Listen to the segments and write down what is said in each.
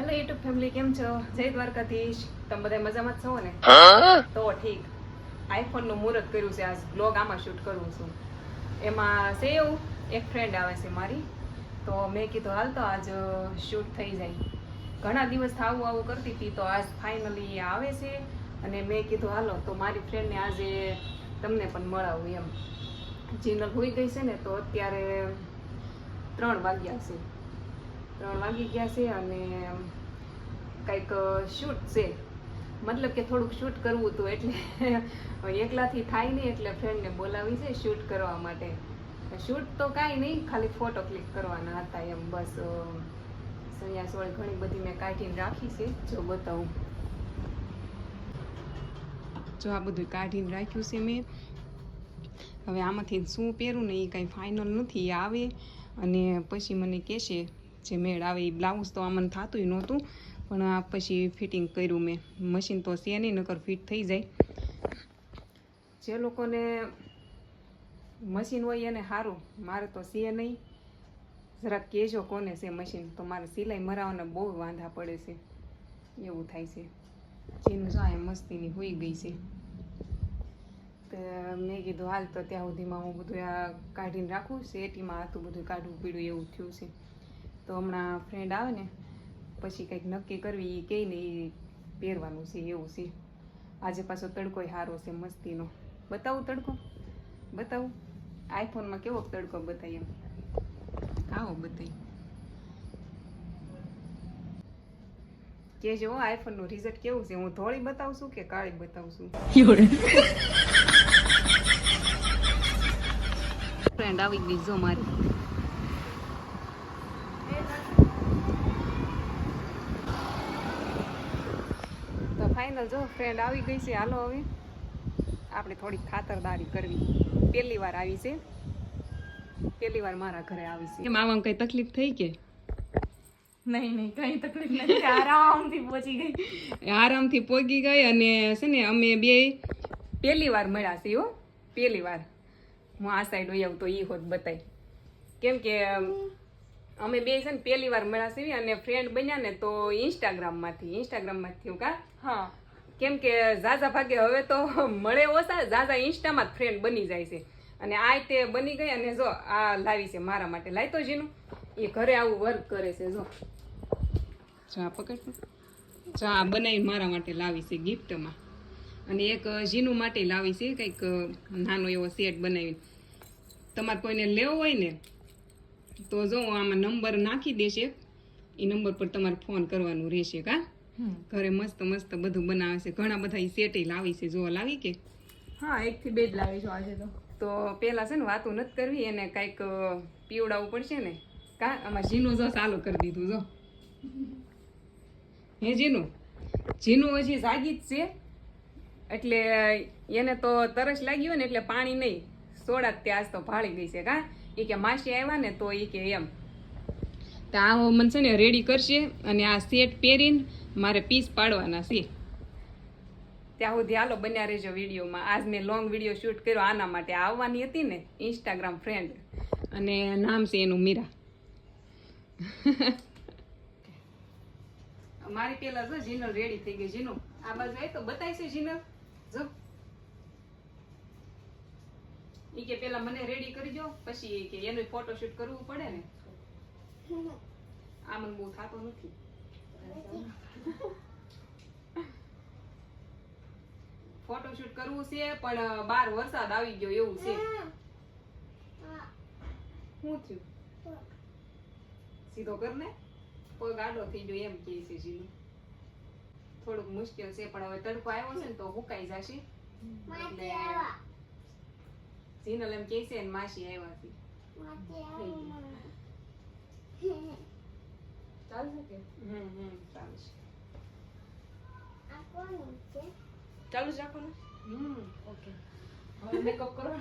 Hello YouTube family કેમ છો? જય દ્વારકાધીશ. તમે બધા મજામાં છો ને? તો ઠીક. આઈફોનનું મુહૂર્ત કર્યું છે આજ. બ્લોગ આમાં શૂટ કરું છું. એમાં છે એવું એક ફ્રેન્ડ આવે છે મારી. તો મેં કીધું હાલ તો આજ શૂટ થઈ જાય. ઘણા દિવસ આવું આવું કરતી હતી તો આજ ફાઇનલી આવે છે. અને મેં કીધું હાલો તો મારી ફ્રેન્ડને આજે તમને પણ મળાવું એમ. જીનલ હોઈ ગઈ છે ને તો અત્યારે ત્રણ વાગ્યા છે. ત્રણ વાગી ગયા છે અને કંઈક શૂટ છે. મતલબ કે થોડુંક શૂટ કરવું હતું એટલે એકલાથી થાય નહીં, એટલે ફ્રેન્ડને બોલાવી છે શૂટ કરવા માટે. શૂટ તો કાંઈ નહીં, ખાલી ફોટો ક્લિક કરવાના હતા એમ. બસ સંન્યાસોળી ઘણી બધી મેં કાઢીને રાખી છે. જો બતાવું. જો આ બધું કાઢીને રાખ્યું છે મેં. હવે આમાંથી શું પહેરું ને એ કાંઈ ફાઇનલ નથી આવે. અને પછી મને કહેશે જે મેળ આવે એ બ્લાઉઝ તો આમાં થતું નહોતું, પણ આ પછી ફિટિંગ કર્યું મેં. મશીન તો છે નહીં, નકર ફિટ થઈ જાય. જે લોકોને મશીન હોય એને સારું, મારે તો છે નહીં. જરાક કહેજો કોને છે મશીન તો મારે સિલાઈ મરાવાને બહુ વાંધા પડે છે. એવું થાય છે. જેનું જાય મસ્તીની હોઈ ગઈ છે. તો મેં કીધું, હાલ તો ત્યાં સુધીમાં હું બધું આ કાઢીને રાખું શેટીમાં હતું બધું કાઢવું પીડું એવું થયું છે. તો હમણાં ફ્રેન્ડ આવે ને પછી કંઈક નક્કી કરવી એ કહે ને એ પહેરવાનું છે એવું છે. આજે પાછો તડકો સારો છે મસ્તીનો. બતાવું તડકો? બતાવું? આઈફોનમાં કેવો તડકો બતાવી એમ? આવો બતાય. કેજો આઈફોનનું રિઝલ્ટ કેવું છે? હું ધોળી બતાવું છું કે કાળી બતાવું છું? ફ્રેન્ડ આવી ગઈ જો મારી તો ફાઇનલ જો ફ્રેન્ડ આવી ગઈ છે હાલો હવે. આપણે થોડી ખાતરદારી કરવી. પહેલી વાર આવી છે. પહેલી વાર મારા ઘરે આવી છે. એમ આવામાં કઈ તકલીફ થઈ કે? નહીં નહીં કઈ તકલીફ નથી. આરામથી પહોંચી ગઈ. આરામથી પોગી ગઈ અને છે ને અમે બે પહેલી વાર મળ્યા છીએ હો. પહેલી વાર. હું આ સાઈડ હોય તો એ હોત બતાય. કેમ કે અમે બે છે ને પહેલી વાર મળ્યા છીએ અને ફ્રેન્ડ બન્યા ને તો ઇન્સ્ટાગ્રામમાંથી ઇન્સ્ટાગ્રામમાંથી કા? હા. કેમ કે ઝાઝા ભાગે હવે તો મળે ઓછા, ઝાઝા ઇન્સ્ટામાં જ ફ્રેન્ડ બની જાય છે. અને આ તે બની ગઈ અને જો આ લાવી છે મારા માટે. લાવી જીનું. એ ઘરે આવું વર્ક કરે છે, જો. ચા પકડ. જો બનાવી મારા માટે લાવી છે ગિફ્ટમાં અને એક જીનું માટે લાવી છે કંઈક નાનો એવો સેટ બનાવીને. તમારે કોઈને લેવો હોય ને, તો જો આમાં નંબર નાખી દેશે એ નંબર પર તમારે ફોન કરવાનું રહેશે, કા? ઘરે મસ્ત મસ્ત બધું બનાવે છે. ઘણા બધા સેટે લાવી છે. જો લાવી કે? હા એક થી બે જ લાવી છું આજે તો. તો પેલા છે ને વાતું નથી કરવી એને કાંઈક પીવડાવવું પડશે ને. કા આમાં ઝીનું જો ચાલુ કરી દીધું જો. હે ઝીનું ઝીનું હજી જાગી જ છે. એટલે એને તો તરસ લાગ્યો હોય ને એટલે પાણી નહીં. સોડા જ તે આજ તો ભાળી ગઈ છે. કા? એ કે માસી આવ્યા ને તો એ કે એમ તો આ મને છે ને રેડી કરશે અને આ સેટ પહેરીને મારે પીસ પાડવાના છે. ત્યાં સુધી હાલો બન્યા રહેજો વિડીયોમાં. આજ મેં લોંગ વીડિયો શૂટ કર્યો, આના માટે આવવાની હતી ને ઇન્સ્ટાગ્રામ ફ્રેન્ડ અને નામ છે એનું મીરા. મારી પેલા જો જીનલ રેડી થઈ ગઈ. જીનુ, આ બાજુ આવી તો બતાય છે જીનલ. જો. ઈ કે પેલા મને રેડી કરી દો પછી કે કે ફોટો ફોટોશૂટ કરવું પડે ને. આ મને બહુ થતો નથી ફોટોશૂટ કરવું છે પણ બાર વરસાદ આવી ગયો એવું છે શું થયું? સીધો કર ને. પગ આડો થઈ ગયો એમ કે છે જીનું થોડુંક મુશ્કેલ છે પણ હવે તડકો આવ્યો છે ને તો હુકાઈ જશે. એટલે જીનલ એમ કે છે ને માસી આવ્યા છે ચાલશે કે? હમ હમ ચાલશે. ચાલુ જ રાખો ને હમ ઓકે હવે મેકઅપ કરો.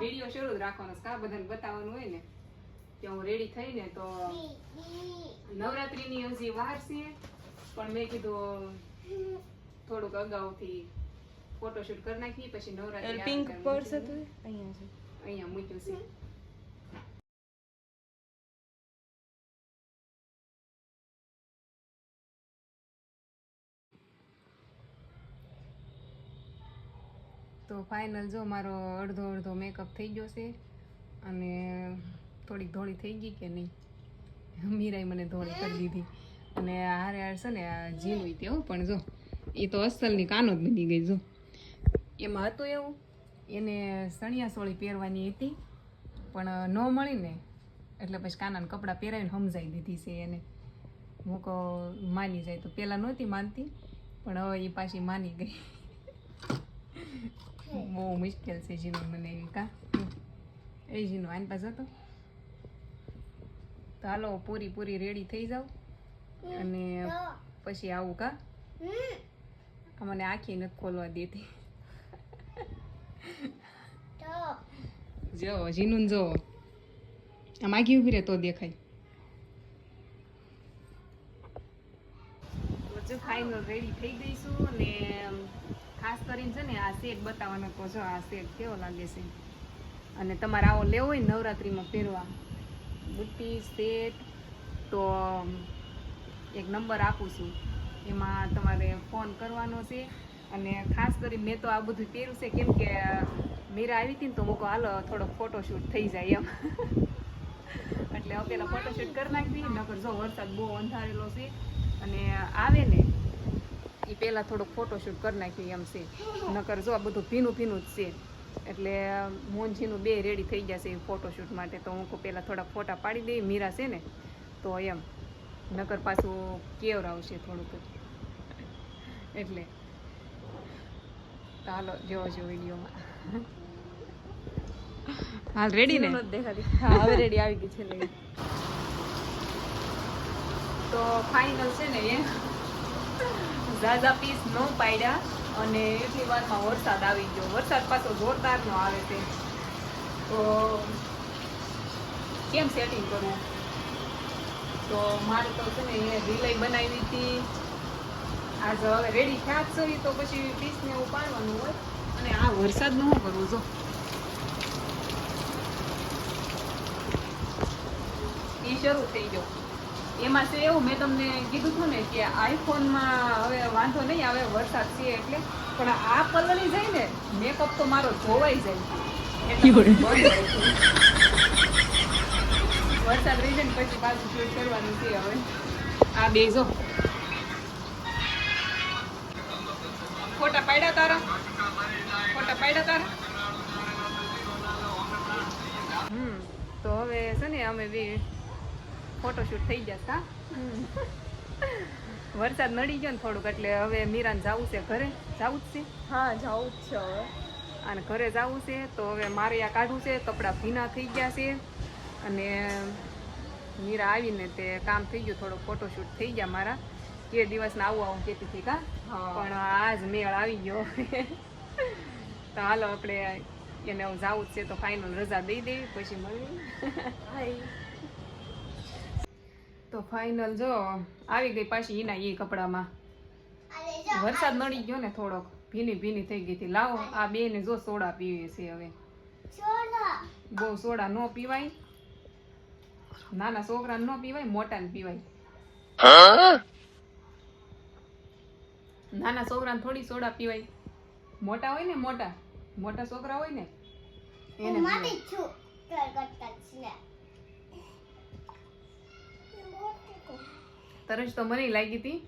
વીડિયો શરૂ જ રાખવાનો કા બધાને બતાવવાનું હોય ને? કે હું રેડી થઈને તો નવરાત્રીની હજી વાર છે. પણ મેં કીધું થોડુંક અગાઉથી ફોટોશૂટ કરી નાખી પછી નવરાત્રી પિંક પર્સ હતું અહીંયા છે. અહીંયા મૂક્યું છે. તો ફાઇનલ જો મારો અડધો અડધો મેકઅપ થઈ ગયો છે. અને થોડીક ધોળી થઈ ગઈ કે નહીં? મીરાએ મને ધોળી કરી દીધી. અને હારે હાર છે ને આ ઝીણું તેવું, પણ જો એ તો અસલની કાનો જ બની ગઈ જો. એમાં હતું એવું, એને સણિયા સોળી પહેરવાની હતી, પણ ન મળીને એટલે પછી કાનાને કપડાં પહેરાવીને સમજાવી દીધી છે એને. હું કહું, માની જાય તો પહેલાં નહોતી માનતી, પણ હવે એ પાછી માની ગઈ. બહુ મુશ્કેલ છે જીનું મને એવી કા. એ જીનો આની પાસે હતો. તો હાલો, પૂરી પૂરી રેડી થઈ જાવ અને પછી આવું કા. મને આખી નથી ખોલવા દેતી. જો જીનું જો. આમ આગી ઊભી રહે તો દેખાય. જો ફાઇનલ રેડી થઈ ગઈશું અને ખાસ કરીને છે ને આ સેટ બતાવવાનો તો જો આ સેટ કેવો લાગે છે. અને તમારે આવો લેવો હોય નવરાત્રિમાં પહેરવા. બુટ્ટી સેટ તો એક નંબર આપું છું. એમાં તમારે ફોન કરવાનો છે. અને ખાસ કરી મેં તો આ બધું પહેર્યું છે. કેમ કે મીરા આવી હતી ને તો મૂકો, હાલો થોડો ફોટોશૂટ થઈ જાય એમ. એટલે હવે પેલા ફોટોશૂટ કરી નાખી નકર જો વરસાદ બહુ અંધારેલો છે. અને આવે ને એ પહેલાં થોડોક ફોટોશૂટ કરી નાખી એમ છે. નકર જો આ બધું ભીનું ભીનું જ છે. એટલે મોંજીનું બે રેડી થઈ જશે ફોટોશૂટ માટે. તો હું પહેલાં થોડાક ફોટા પાડી દઈ. મીરા છે ને તો એમ. નકર પાછું કેવર આવશે થોડુંક. એટલે. ચાલો હાલો જોવો જો વિડીયોમાં. હાલ રેડી ને? દેખાતી. હા હવે રેડી આવી ગઈ છે તો ફાઇનલ છે ને એ. ઝાઝા પીસ ન પાડ્યા અને એટલી વારમાં વરસાદ આવી ગયો. વરસાદ પાછો જોરદારનો આવે છે. તો કેમ સેટિંગ કરવું? તો મારે તો છે ને એ રિલાઈ બનાવી હતી. આજ હવે રેડી થયા જ તો પછી પીસને એવું પાડવાનું હોય. અને આ વરસાદનું શું કરવું, જો? એ શરૂ થઈ ગયો. એમાં છે એવું મેં તમને કીધું હતું ને કે આઈફોનમાં હવે વાંધો નહીં આવે, વરસાદ છે એટલે. પણ આ પલળી જાય ને મેકઅપ તો મારો જોવાઈ જાય. વરસાદ રહી જાય ને પછી પાછું શૂટ કરવાનું છે હવે. આ બે જો ફોટા પાડ્યા તારા? ફોટા પાડ્યા તારા? હમ, તો હવે છે ને અમે બી ફોટોશૂટ થઈ જશે વરસાદ નડી ગયો ને થોડુંક એટલે હવે મીરાને જવું છે ઘરે. જવું જ છે? હા જવું જ છે હવે. અને ઘરે જવું છે તો હવે મારે આ કાઢવું છે. કપડાં ભીના થઈ ગયા છે. અને મીરા આવીને તે કામ થઈ ગયું થોડો ફોટોશૂટ થઈ ગયા મારા. કે દિવસના આવું આવું કહેતી હતી કા. પણ આજ મેળ આવી ગયો. તો હાલો આપણે એને હું જવું જ છે તો ફાઇનલ રજા દઈ દે પછી મળીએ. તો ફાઇનલ જો, આવી ગઈ પાછી એના એ કપડામાં. વરસાદ નડી ગયો ને થોડોક, ભીની ભીની થઈ ગઈ હતી. લાવો, આ બે ને જો સોડા પીવે છે હવે. બહુ સોડા નો પીવાય. નાના છોકરાને ન પીવાય મોટા ને પીવાય. નાના છોકરાને થોડી સોડા પીવાય. મોટા હોય ને મોટા મોટા છોકરા હોય ને, એને પીવાય. તરસ તો મને લાગી હતી.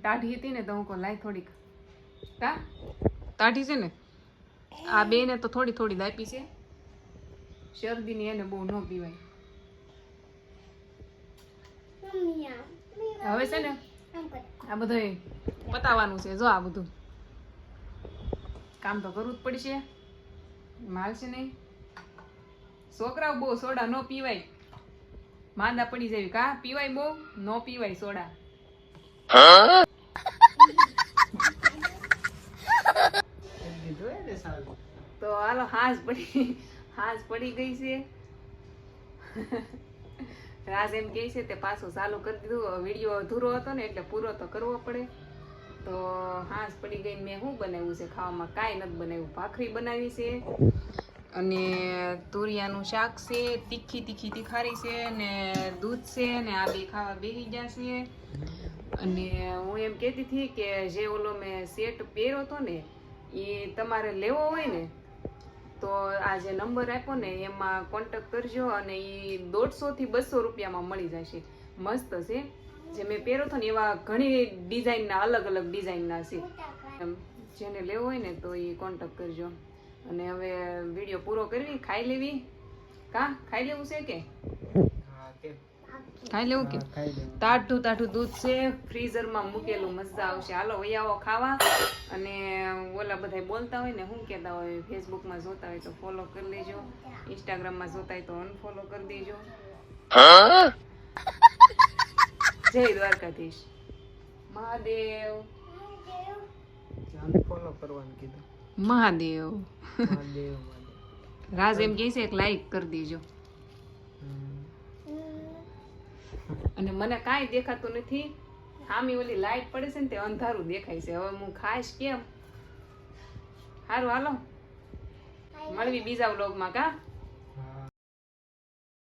ટાઢી હતી ને તો હું કહું, લાય થોડીક. કા? ટાઢી છે ને? આ બે ને તો થોડી થોડી દાપી છે. શરદીની એને બહુ ન પીવાય. હવે છે ને આ બધું પતાવવાનું છે, જો આ બધું. કામ તો કરવું જ પડશે. માલ છે નહીં છોકરાઓ બહુ સોડા ન પીવાય. માંદા પડી જાય કા? પીવાય બહુ? નો પીવાય સોડા. તો હાલો હાંસ પડી હાંસ પડી ગઈ છે. રાજ એમ કહે છે તે પાછું ચાલુ કરી દીધું. વીડિયો અધૂરો હતો ને એટલે પૂરો તો કરવો પડે. તો હાંસ પડી ગઈ મેં શું બનાવ્યું છે? ખાવામાં કાંઈ નથી બનાવ્યું. ભાખરી બનાવી છે. અને તુરિયાનું શાક છે, તીખી તીખી તીખારી છે ને દૂધ છે ને આ બે ખાવા બેસી જશે અને હું એમ કહેતી હતી કે જે ઓલો મેં સેટ પહેર્યો હતો ને, એ તમારે લેવો હોય ને, તો આ જે નંબર આપ્યો ને, એમાં કોન્ટેક્ટ કરજો અને એ દોઢસોથી બસો રૂપિયામાં મળી જશે. મસ્ત છે. જે મેં પહેર્યો હતો ને, એવા ઘણી ડિઝાઇનના અલગ અલગ ડિઝાઇનના છે. જેને લેવો હોય ને, તો એ કોન્ટેક્ટ કરજો. અને હવે વીડિયો પૂરો કરવી? ખાઈ લેવી? કા? ખાઈ લેવું છે કે? ખાઈ લેવું કે? તાઠું તાઠું દૂધ છે ફ્રીઝરમાં મૂકેલું મજા આવશે. હાલો વૈયાઓ આવો ખાવા. અને ઓલા બધા બોલતા હોય ને શું કહેતા હોય ફેસબુકમાં જોતા હોય તો ફોલો કરી લેજો. ઇન્સ્ટાગ્રામમાં જોતા હોય તો અનફોલો કરી દેજો. જય દ્વારકાધીશ. મહાદેવ. ફોલો કરવાનું કીધું. મહાદેવ મહાદેવ. રાજ એમ કહે છે એક લાઈક કરી દેજો. અને મને કાંઈ દેખાતું નથી. આમી ઓલી લાઈટ પડે છે ને તે અંધારું દેખાય છે. હવે હું ખાઈશ કેમ? સારું હાલો. મળવી બીજા વ્લોગમાં કા?